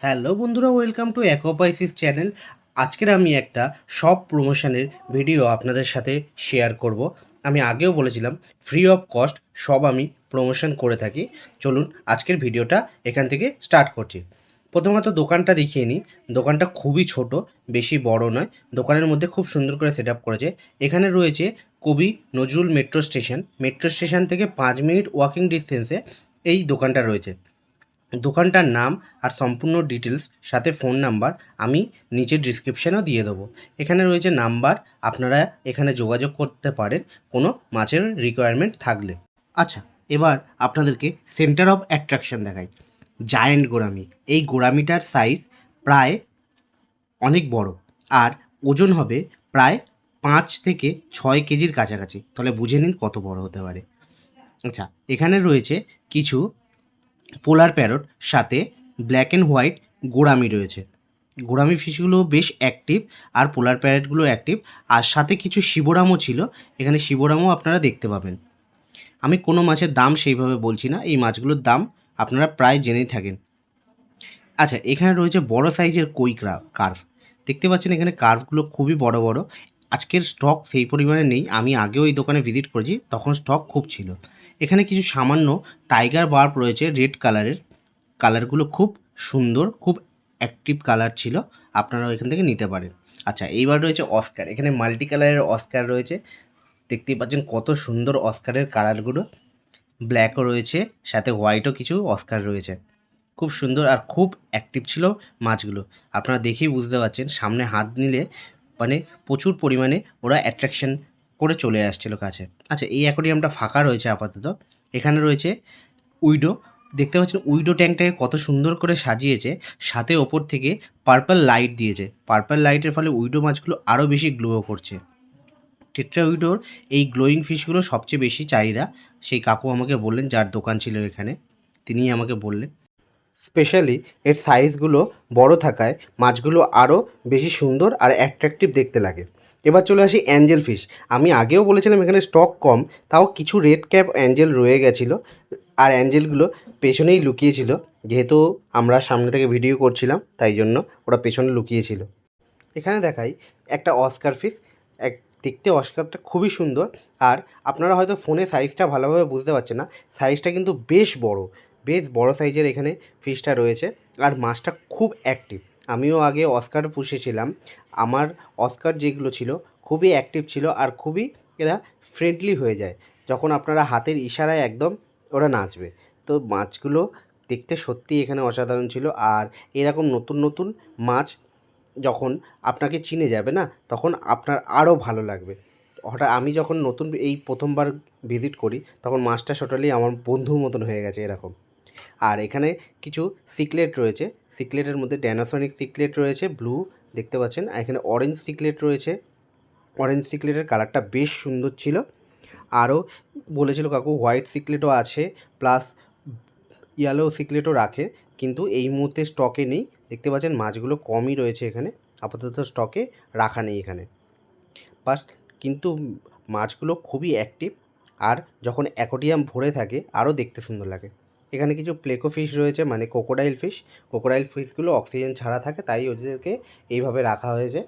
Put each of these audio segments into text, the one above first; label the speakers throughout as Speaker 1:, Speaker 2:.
Speaker 1: Hello বন্ধুরা welcome to অ্যাকোপাইসিস channel আজকের আমি একটা সব প্রমোশনের ভিডিও আপনাদের সাথে শেয়ার করব। আমি আগেও বলেছিলাম ফ্রি অফ কস্ট সব আমি প্রমোশন করে থাকি। চলুন আজকের ভিডিওটা এখান থেকে স্টার্ট করছি। প্রথমত দোকানটা দেখিয়ে নিই। দোকানটা খুবই ছোট, বেশি বড় নয়। দোকানের মধ্যে খুব সুন্দর করে সেট করেছে। এখানে রয়েছে Kavi Nazrul metro station metro station থেকে পাঁচ মিনিট ওয়াকিং ডিস্টেন্সে এই দোকানটা রয়েছে। দোকানটার নাম আর সম্পূর্ণ ডিটেলস সাথে ফোন নাম্বার আমি নিচের ডিসক্রিপশানেও দিয়ে দেবো। এখানে রয়েছে নাম্বার আপনারা এখানে যোগাযোগ করতে পারেন, কোনো মাছের রিকোয়ারমেন্ট থাকলে। আচ্ছা এবার আপনাদেরকে সেন্টার অফ অ্যাট্রাকশন দেখাই। জায়েন্ট গোরামি এই গোরামিটার সাইজ প্রায় অনেক বড়, আর ওজন হবে প্রায় পাঁচ থেকে ছয় কেজির কাছাকাছি। তাহলে বুঝে নিন কত বড় হতে পারে। আচ্ছা এখানে রয়েছে কিছু পোলার প্যারট, সাথে ব্ল্যাক অ্যান্ড হোয়াইট গোড়ামি রয়েছে। গোড়ামি ফিশগুলো বেশ অ্যাক্টিভ আর পোলার প্যারেটগুলো অ্যাক্টিভ আর সাথে কিছু শিবরামও ছিল। এখানে শিবরামও আপনারা দেখতে পাবেন। আমি কোনো মাছের দাম সেইভাবে বলছি না। এই মাছগুলোর দাম আপনারা প্রায় জেনেই থাকেন। আচ্ছা এখানে রয়েছে বড় সাইজের কই কার্ভ। দেখতে পাচ্ছেন এখানে কার্ভগুলো খুবই বড় বড়। আজকের স্টক সেই পরিমাণে নেই। আমি আগেও এই দোকানে ভিজিট করেছি। তখন স্টক খুব ছিল। এখানে কিছু সামান্য টাইগার বার্ব রয়েছে রেড কালারের কালারগুলো খুব সুন্দর, খুব অ্যাক্টিভ কালার ছিল। আপনারাও এখান থেকে নিতে পারেন। আচ্ছা এইবার রয়েছে অস্কার এখানে মাল্টি কালারের অস্কার রয়েছে। দেখতেই পাচ্ছেন কত সুন্দর অস্কারের কালারগুলো ব্ল্যাকও রয়েছে, সাথে হোয়াইটও কিছু অস্কার রয়েছে। খুব সুন্দর আর খুব অ্যাক্টিভ ছিল মাছগুলো। আপনারা দেখেই বুঝতে পারছেন, সামনে হাত নিলে মানে প্রচুর পরিমাণে ওরা অ্যাট্রাকশন করে চলে আসছিল কাছে। আচ্ছা এই অ্যাকোরিয়ামটা ফাঁকা রয়েছে আপাতত। এখানে রয়েছে উইডো। দেখতে পাচ্ছেন উইডো ট্যাঙ্কটাকে কত সুন্দর করে সাজিয়েছে। সাথে ওপর থেকে পার্পল লাইট দিয়েছে। পার্পল লাইটের ফলে উইডো মাছগুলো আরও বেশি গ্লো করছে। টেট্রা উইডোর এই গ্লোয়িং ফিশগুলো সবচেয়ে বেশি চাহিদা। সেই কাকু আমাকে বললেন, যার দোকান ছিল এখানে, তিনিই আমাকে বললেন। স্পেশালি এর সাইজগুলো বড় থাকায় মাছগুলো আরও বেশি সুন্দর আর অ্যাট্রাকটিভ দেখতে লাগে। এবার চলে আসি অ্যাঞ্জেল ফিশ। আমি আগেও বলেছিলাম এখানে স্টক কম, তাও কিছু রেড ক্যাপ অ্যাঞ্জেল রয়ে গেছিল, আর অ্যাঞ্জেলগুলো পেছনেই লুকিয়েছিল, যেহেতু আমরা সামনে থেকে ভিডিও করছিলাম, তাই জন্য ওরা পেছনে লুকিয়েছিল। এখানে দেখাই একটা অস্কার ফিশ এক দেখতে অস্কারটা খুবই সুন্দর, আর আপনারা হয়তো ফোনে সাইজটা ভালোভাবে বুঝতে পারছেন না সাইজটা কিন্তু বেশ বড় বেশ বড় সাইজের এখানে ফিশটা রয়েছে, আর মাছটা খুব অ্যাক্টিভ আমিও আগে অস্কার পুষেছিলাম। আমার অস্কার যেগুলো ছিল খুবই অ্যাক্টিভ ছিল আর খুবই এরা ফ্রেন্ডলি হয়ে যায়। যখন আপনারা হাতের ইশারায় একদম ওরা নাচবে। তো মাছগুলো দেখতে সত্যি এখানে অসাধারণ ছিল আর এরকম নতুন নতুন মাছ যখন আপনাকে চিনে যাবে না, তখন আপনার আরও ভালো লাগবে। হঠাৎ আমি যখন নতুন এই প্রথমবার ভিজিট করি, তখন মাছটা টোটালি আমার বন্ধুর মতন হয়ে গেছে এরকম। আর এখানে কিছু সিকলেট রয়েছে। সিকলেটের মধ্যে ড্যানোসনিক সিকলেট রয়েছে ব্লু দেখতে পাচ্ছেন, আর এখানে অরেঞ্জ সিকলেট রয়েছে। অরেঞ্জ সিকলেটের কালারটা বেশ সুন্দর ছিল। আরও বলেছিল কাকু হোয়াইট সিকলেটও আছে প্লাস ইয়েলো সিকলেটও রাখে, কিন্তু এই মুহূর্তে স্টকে নেই। দেখতে পাচ্ছেন, মাছগুলো কমই রয়েছে এখানে, আপাতত স্টকে রাখা নেই এখানে। বাস কিন্তু মাছগুলো খুবই অ্যাক্টিভ আর যখন অ্যাকোডিয়াম ভরে থাকে, আরও দেখতে সুন্দর লাগে। এখানে কিছু প্লেকো ফিশ রয়েছে মানে কোকোডাইল ফিশ কোকোডাইল ফিশগুলো অক্সিজেন ছাড়া থাকে, তাই ওদেরকে এইভাবে রাখা হয়েছে।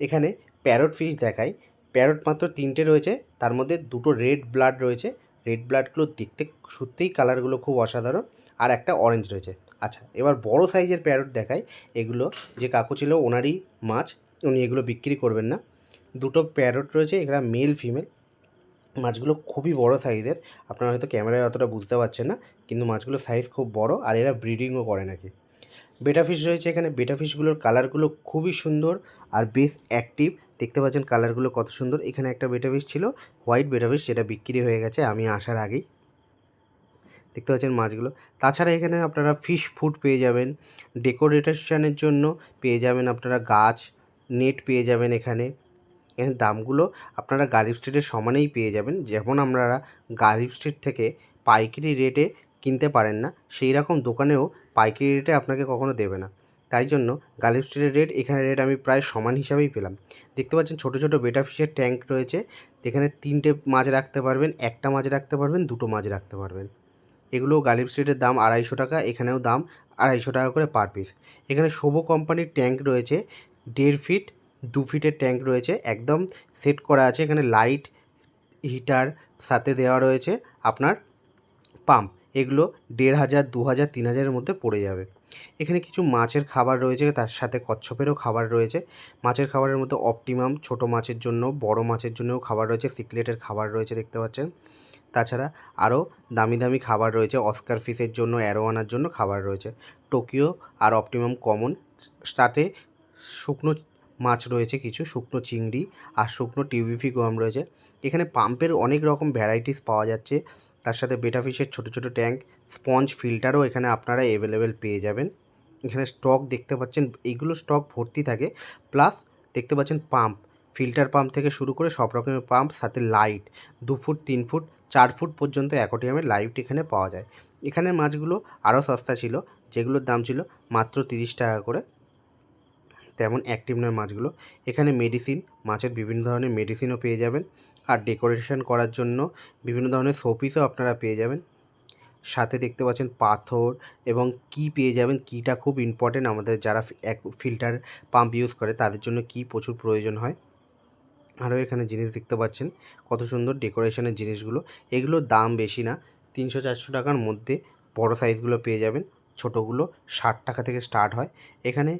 Speaker 1: এখানে প্যারট ফিশ দেখায় প্যারট মাত্র তিনটে রয়েছে, তার মধ্যে দুটো রেড ব্লাড রয়েছে। রেড ব্লাডগুলো দেখতে সত্যিই কালারগুলো খুব অসাধারণ। আর একটা অরেঞ্জ রয়েছে। আচ্ছা এবার বড় সাইজের প্যারট দেখাই। এগুলো যে কাকু ছিল, ওনারই মাছ, উনি এগুলো বিক্রি করবেন না। দুটো প্যারট রয়েছে এখানে মেল ফিমেল মাছগুলো খুবই বড় সাইজের আপনারা হয়তো ক্যামেরায় অতটা বুঝতে পারছেন না। কিন্তু মাছগুলোর সাইজ খুব বড় আর এরা ব্রিডিংও করে নাকি। বেটা ফিশ রয়েছে এখানে। বেটা ফিশগুলোর কালারগুলো খুবই সুন্দর আর বেশ অ্যাক্টিভ দেখতে পাচ্ছেন কালারগুলো কত সুন্দর। এখানে একটা বেটা ফিশ ছিল হোয়াইট বেটা ফিশ যেটা বিক্রি হয়ে গেছে আমি আসার আগেই। দেখতে পাচ্ছেন মাছগুলো। তাছাড়া এখানে আপনারা ফিশ ফুড পেয়ে যাবেন। ডেকোরেটেশনের জন্য পেয়ে যাবেন আপনারা গাছ নেট পেয়ে যাবেন এখানে। এখানে দামগুলো আপনারা গালিব স্ট্রিটের সমানেই পেয়ে যাবেন। যেমন আপনারা গালিব স্ট্রিট থেকে পাইকারি রেটে কিনতে পারেন না, সেই রকম দোকানেও পাইকারি রেটে আপনাকে কখনো দেবে না। তাই জন্য গালিব স্ট্রিটের রেট, এখানে রেট আমি প্রায় সমান হিসাবেই পেলাম। দেখতে পাচ্ছেন ছোটো ছোটো বেটা ফিশের ট্যাঙ্ক রয়েছে, যেখানে তিনটে মাছ রাখতে পারবেন, একটা মাছ রাখতে পারবেন, দুটো মাছ রাখতে পারবেন। এগুলো গালিব স্ট্রিটের দাম আড়াইশো টাকা, এখানেও দাম আড়াইশো টাকা করে পার পিস। এখানে শোভো কোম্পানির ট্যাঙ্ক রয়েছে, দেড় ফিট, দু ফিটের ট্যাঙ্ক রয়েছে, একদম সেট করা আছে, এখানে লাইট, হিটার সাথে দেওয়া রয়েছে আপনার পাম্প। এগুলো দেড় হাজার, দু হাজার, তিন হাজারের মধ্যে পড়ে যাবে। এখানে কিছু মাছের খাবার রয়েছে, তার সাথে কচ্ছপেরও খাবার রয়েছে। মাছের খাবারের মধ্যে অপটিমাম, ছোট মাছের জন্য, বড় মাছের জন্যও খাবার রয়েছে সিকলেটের খাবার রয়েছে দেখতে পাচ্ছেন। তাছাড়া আরও দামি দামি খাবার রয়েছে, অস্কার ফিশের জন্য, অ্যারোয়ানার জন্য খাবার রয়েছে। টোকিও আর অপটিমাম কমন। সাথে শুকনো মাছ রয়েছে কিছু, শুকনো চিংড়ি আর শুকনো টিউবিফি গম রয়েছে। এখানে পাম্পের অনেক রকম ভ্যারাইটিস পাওয়া যাচ্ছে। তার সাথে বেটা ফিশের ছোটো ছোটো ট্যাঙ্ক, স্পঞ্জ ফিল্টারও এখানে আপনারা অ্যাভেলেবেল পেয়ে যাবেন। এখানে স্টক দেখতে পাচ্ছেন, এইগুলো স্টক ভর্তি থাকে প্লাস দেখতে পাচ্ছেন পাম্প ফিল্টার পাম্প থেকে শুরু করে সব রকমের পাম্প সাথে লাইট দু ফুট, তিন ফুট, চার ফুট পর্যন্ত অ্যাকোটিয়ামের লাইট এখানে পাওয়া যায়। এখানের মাছগুলো আরও সস্তা ছিল, যেগুলোর দাম ছিল মাত্র তিরিশ টাকা করে। তেমন অ্যাক্টিভ নয় মাছগুলো। এখানে মেডিসিন মাছের বিভিন্ন ধরনের মেডিসিনও পেয়ে যাবেন। আর ডেকোরেশন করার জন্য বিভিন্ন ধরনের শোপিসও আপনারা পেয়ে যাবেন। সাথে দেখতে পাচ্ছেন পাথর এবং কি পেয়ে যাবেন, কিটা খুব ইম্পর্টেন্ট আমাদের যারা এক ফিল্টার পাম্প ইউজ করে তাদের জন্য কি প্রচুর প্রয়োজন হয়। আরও এখানে জিনিস দেখতে পাচ্ছেন, কত সুন্দর ডেকোরেশনের জিনিসগুলো। এগুলোর দাম বেশি না তিনশো চারশো টাকার মধ্যে বড় সাইজগুলো পেয়ে যাবেন, ছোটোগুলো ষাট টাকা থেকে স্টার্ট হয়। এখানে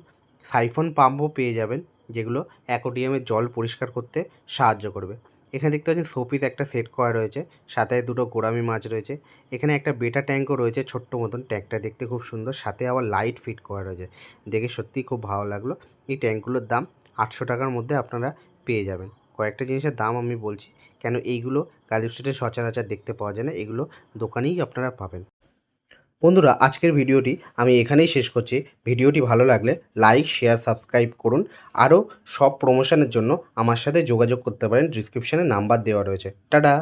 Speaker 1: সাইফন পাম্পও পেয়ে যাবেন, যেগুলো অ্যাকোডিয়ামের জল পরিষ্কার করতে সাহায্য করবে। এখানে দেখতে পাচ্ছেন শোপিস একটা সেট করা রয়েছে, সাথে দুটো গোড়ামি মাছ রয়েছে। এখানে একটা বেটা ট্যাঙ্কও রয়েছে ছোট্ট মতন ট্যাঙ্কটা দেখতে খুব সুন্দর, সাথে আবার লাইট ফিট করা রয়েছে। দেখে সত্যিই খুব ভালো লাগল। এই ট্যাঙ্কগুলোর দাম আটশো টাকার মধ্যে আপনারা পেয়ে যাবেন। কয়েকটা জিনিসের দাম আমি বলছি, কেন এইগুলো গালিব স্ট্রিটে সচরাচর দেখতে পাওয়া যায় না, এগুলো দোকানেই আপনারা পাবেন। বন্ধুরা, আজকের ভিডিওটি আমি এখানেই শেষ করছি। ভিডিওটি ভালো লাগলে লাইক, শেয়ার, সাবস্ক্রাইব করুন। আরও সব প্রমোশনের জন্য আমার সাথে যোগাযোগ করতে পারেন। ডিসক্রিপশানে নাম্বার দেওয়া রয়েছে। টাটা!